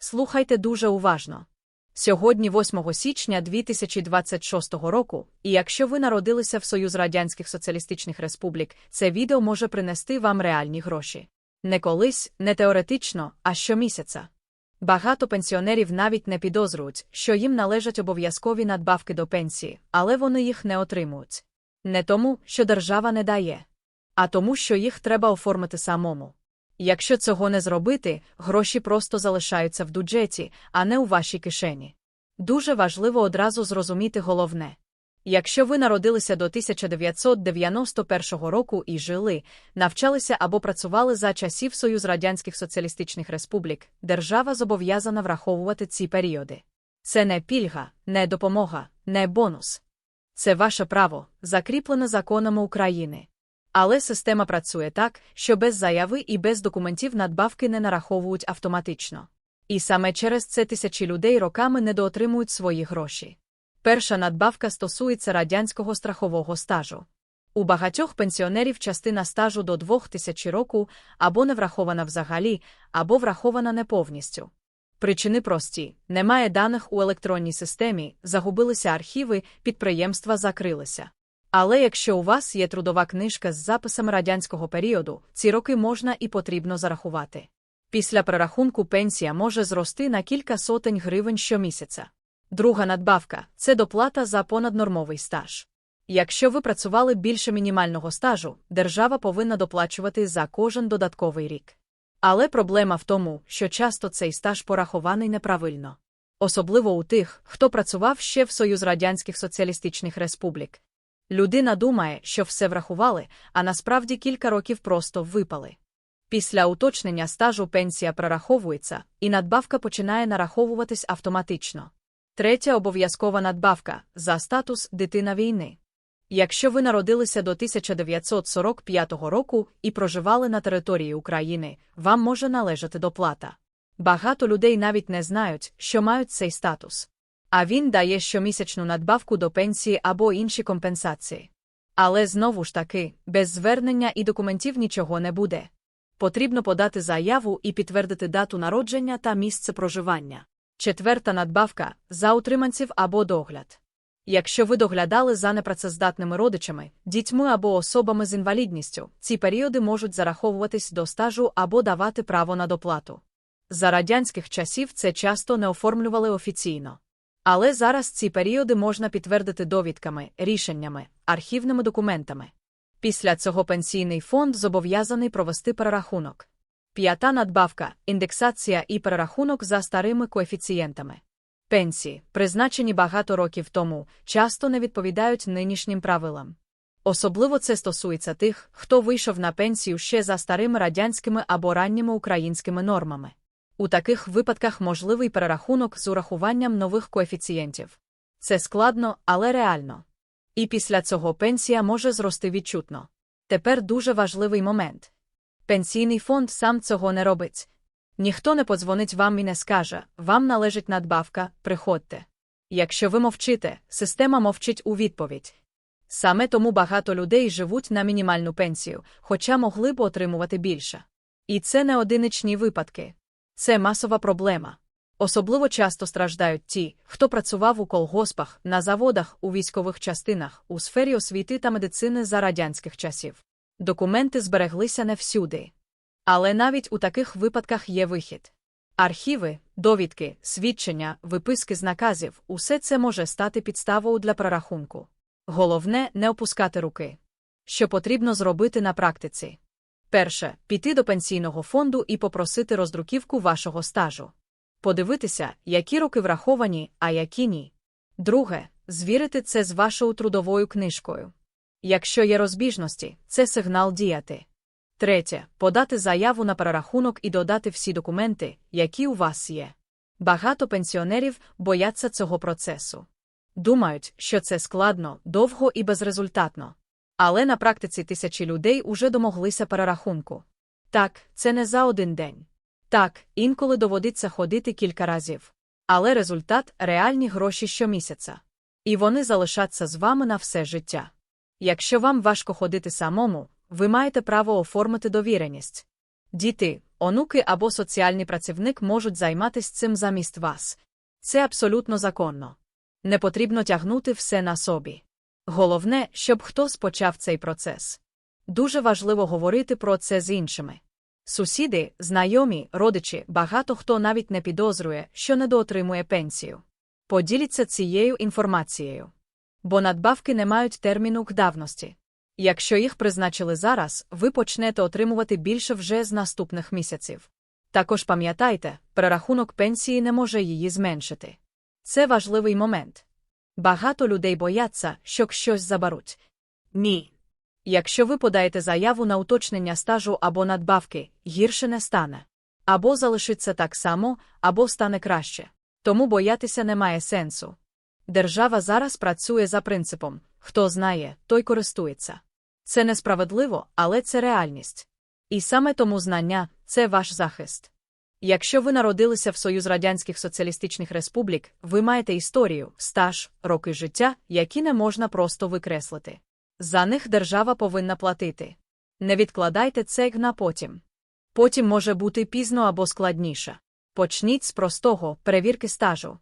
Слухайте дуже уважно. Сьогодні 8 січня 2026 року, і якщо ви народилися в Союз Радянських Соціалістичних Республік, це відео може принести вам реальні гроші. Не колись, не теоретично, а щомісяця. Багато пенсіонерів навіть не підозрюють, що їм належать обов'язкові надбавки до пенсії, але вони їх не отримують. Не тому, що держава не дає, а тому, що їх треба оформити самому. Якщо цього не зробити, гроші просто залишаються в бюджеті, а не у вашій кишені. Дуже важливо одразу зрозуміти головне. Якщо ви народилися до 1991 року і жили, навчалися або працювали за часів Союз Радянських Соціалістичних Республік, держава зобов'язана враховувати ці періоди. Це не пільга, не допомога, не бонус. Це ваше право, закріплене законами України. Але система працює так, що без заяви і без документів надбавки не нараховують автоматично. І саме через це тисячі людей роками недоотримують свої гроші. Перша надбавка стосується радянського страхового стажу. У багатьох пенсіонерів частина стажу до 2000 року або не врахована взагалі, або врахована не повністю. Причини прості: немає даних у електронній системі, загубилися архіви, підприємства закрилися. Але якщо у вас є трудова книжка з записами радянського періоду, ці роки можна і потрібно зарахувати. Після перерахунку пенсія може зрости на кілька сотень гривень щомісяця. Друга надбавка це доплата за понаднормовий стаж. Якщо ви працювали більше мінімального стажу, держава повинна доплачувати за кожен додатковий рік. Але проблема в тому, що часто цей стаж порахований неправильно. Особливо у тих, хто працював ще в Союз Радянських Соціалістичних Республік. Людина думає, що все врахували, а насправді кілька років просто випали. Після уточнення стажу пенсія прораховується, і надбавка починає нараховуватись автоматично. Третя обов'язкова надбавка за статус дитина війни. Якщо ви народилися до 1945 року і проживали на території України, вам може належати доплата. Багато людей навіть не знають, що мають цей статус. А він дає щомісячну надбавку до пенсії або інші компенсації. Але знову ж таки, без звернення і документів нічого не буде. Потрібно подати заяву і підтвердити дату народження та місце проживання. Четверта надбавка за утриманців або догляд. Якщо ви доглядали за непрацездатними родичами, дітьми або особами з інвалідністю, ці періоди можуть зараховуватись до стажу або давати право на доплату. За радянських часів це часто не оформлювали офіційно. Але зараз ці періоди можна підтвердити довідками, рішеннями, архівними документами. Після цього пенсійний фонд зобов'язаний провести перерахунок. П'ята надбавка, індексація і перерахунок за старими коефіцієнтами. Пенсії, призначені багато років тому, часто не відповідають нинішнім правилам. Особливо це стосується тих, хто вийшов на пенсію ще за старими радянськими або ранніми українськими нормами. У таких випадках можливий перерахунок з урахуванням нових коефіцієнтів. Це складно, але реально. І після цього пенсія може зрости відчутно. Тепер дуже важливий момент. Пенсійний фонд сам цього не робить. Ніхто не подзвонить вам і не скаже, вам належить надбавка, приходьте. Якщо ви мовчите, система мовчить у відповідь. Саме тому багато людей живуть на мінімальну пенсію, хоча могли б отримувати більше. І це не одиничні випадки. Це масова проблема. Особливо часто страждають ті, хто працював у колгоспах, на заводах, у військових частинах, у сфері освіти та медицини за радянських часів. Документи збереглися не всюди. Але навіть у таких випадках є вихід. Архіви, довідки, свідчення, виписки з наказів усе це може стати підставою для прорахунку. Головне не опускати руки. Що потрібно зробити на практиці? Перше піти до пенсійного фонду і попросити роздруківку вашого стажу. Подивитися, які роки враховані, а які ні. Друге звірити це з вашою трудовою книжкою. Якщо є розбіжності, це сигнал діяти. Третє подати заяву на перерахунок і додати всі документи, які у вас є. Багато пенсіонерів бояться цього процесу. Думають, що це складно, довго і безрезультатно. Але на практиці тисячі людей уже домоглися перерахунку. Так, це не за один день. Так, інколи доводиться ходити кілька разів. Але результат реальні гроші щомісяця. І вони залишаться з вами на все життя. Якщо вам важко ходити самому, ви маєте право оформити довіреність. Діти, онуки або соціальний працівник можуть займатися цим замість вас. Це абсолютно законно. Не потрібно тягнути все на собі. Головне, щоб хтось почав цей процес. Дуже важливо говорити про це з іншими. Сусіди, знайомі, родичі, багато хто навіть не підозрює, що недоотримує пенсію. Поділіться цією інформацією. Бо надбавки не мають терміну давності. Якщо їх призначили зараз, ви почнете отримувати більше вже з наступних місяців. Також пам'ятайте, перерахунок пенсії не може її зменшити. Це важливий момент. Багато людей бояться, що щось заберуть. Ні. Якщо ви подаєте заяву на уточнення стажу або надбавки, гірше не стане. Або залишиться так само, або стане краще. Тому боятися немає сенсу. Держава зараз працює за принципом хто знає, той користується. Це несправедливо, але це реальність. І саме тому знання це ваш захист. Якщо ви народилися в Союз Радянських Соціалістичних Республік, ви маєте історію, стаж, роки життя, які не можна просто викреслити. За них держава повинна платити. Не відкладайте це на потім. Потім може бути пізно або складніше. Почніть з простого перевірки стажу.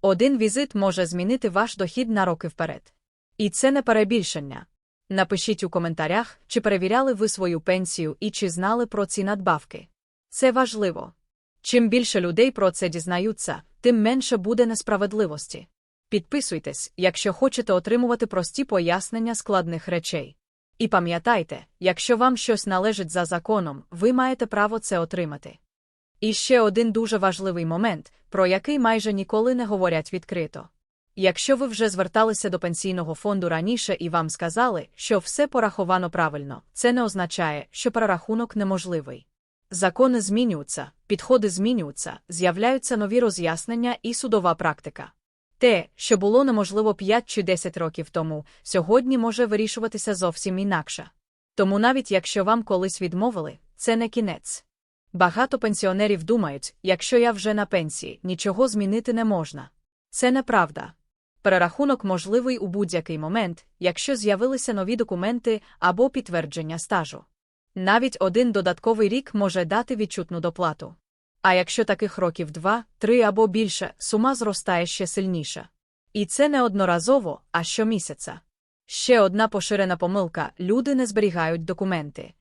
Один візит може змінити ваш дохід на роки вперед. І це не перебільшення. Напишіть у коментарях, чи перевіряли ви свою пенсію і чи знали про ці надбавки. Це важливо. Чим більше людей про це дізнаються, тим менше буде несправедливості. Підписуйтесь, якщо хочете отримувати прості пояснення складних речей. І пам'ятайте, якщо вам щось належить за законом, ви маєте право це отримати. І ще один дуже важливий момент, про який майже ніколи не говорять відкрито. Якщо ви вже зверталися до пенсійного фонду раніше і вам сказали, що все пораховано правильно, це не означає, що перерахунок неможливий. Закони змінюються, підходи змінюються, з'являються нові роз'яснення і судова практика. Те, що було неможливо 5 чи 10 років тому, сьогодні може вирішуватися зовсім інакше. Тому навіть якщо вам колись відмовили, це не кінець. Багато пенсіонерів думають, якщо я вже на пенсії, нічого змінити не можна. Це неправда. Перерахунок можливий у будь-який момент, якщо з'явилися нові документи або підтвердження стажу. Навіть один додатковий рік може дати відчутну доплату. А якщо таких років два, три або більше, сума зростає ще сильніше. І це не одноразово, а щомісяця. Ще одна поширена помилка люди не зберігають документи.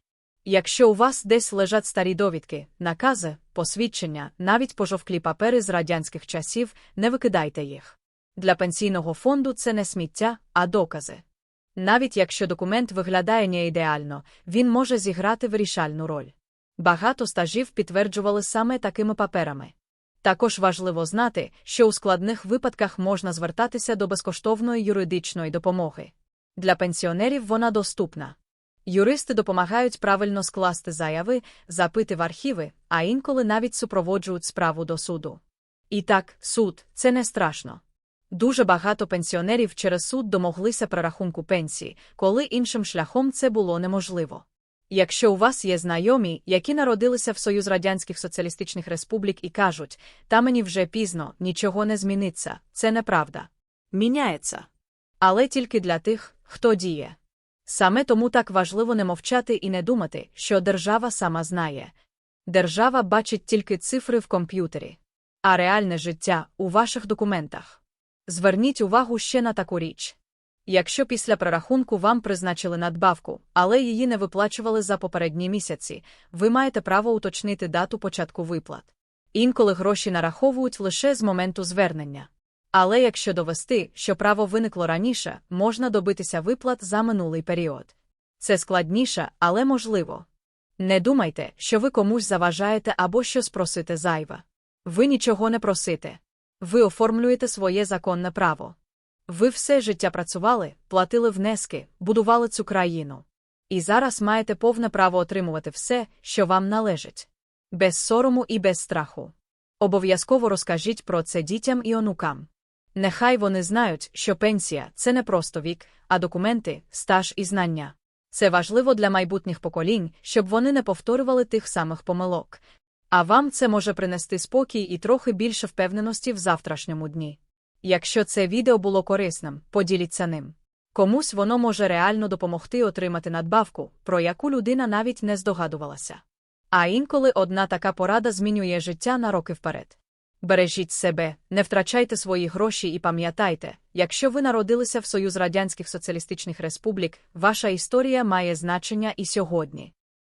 Якщо у вас десь лежать старі довідки, накази, посвідчення, навіть пожовклі папери з радянських часів, не викидайте їх. Для пенсійного фонду це не сміття, а докази. Навіть якщо документ виглядає не ідеально, він може зіграти вирішальну роль. Багато стажів підтверджували саме такими паперами. Також важливо знати, що у складних випадках можна звертатися до безкоштовної юридичної допомоги. Для пенсіонерів вона доступна. Юристи допомагають правильно скласти заяви, запити в архіви, а інколи навіть супроводжують справу до суду. І так, суд це не страшно. Дуже багато пенсіонерів через суд домоглися прорахунку пенсії, коли іншим шляхом це було неможливо. Якщо у вас є знайомі, які народилися в Союз Радянських Соціалістичних Республік і кажуть, та мені вже пізно, нічого не зміниться, це неправда. Міняється. Але тільки для тих, хто діє. Саме тому так важливо не мовчати і не думати, що держава сама знає. Держава бачить тільки цифри в комп'ютері, а реальне життя у ваших документах. Зверніть увагу ще на таку річ. Якщо після прорахунку вам призначили надбавку, але її не виплачували за попередні місяці, ви маєте право уточнити дату початку виплат. Інколи гроші нараховують лише з моменту звернення. Але якщо довести, що право виникло раніше, можна добитися виплат за минулий період. Це складніше, але можливо. Не думайте, що ви комусь заважаєте або щось просите зайве. Ви нічого не просите. Ви оформлюєте своє законне право. Ви все життя працювали, платили внески, будували цю країну. І зараз маєте повне право отримувати все, що вам належить. Без сорому і без страху. Обов'язково розкажіть про це дітям і онукам. Нехай вони знають, що пенсія це не просто вік, а документи, стаж і знання. Це важливо для майбутніх поколінь, щоб вони не повторювали тих самих помилок. А вам це може принести спокій і трохи більше впевненості в завтрашньому дні. Якщо це відео було корисним, поділіться ним. Комусь воно може реально допомогти отримати надбавку, про яку людина навіть не здогадувалася. А інколи одна така порада змінює життя на роки вперед. Бережіть себе, не втрачайте свої гроші і пам'ятайте, якщо ви народилися в Союз Радянських Соціалістичних Республік, ваша історія має значення і сьогодні.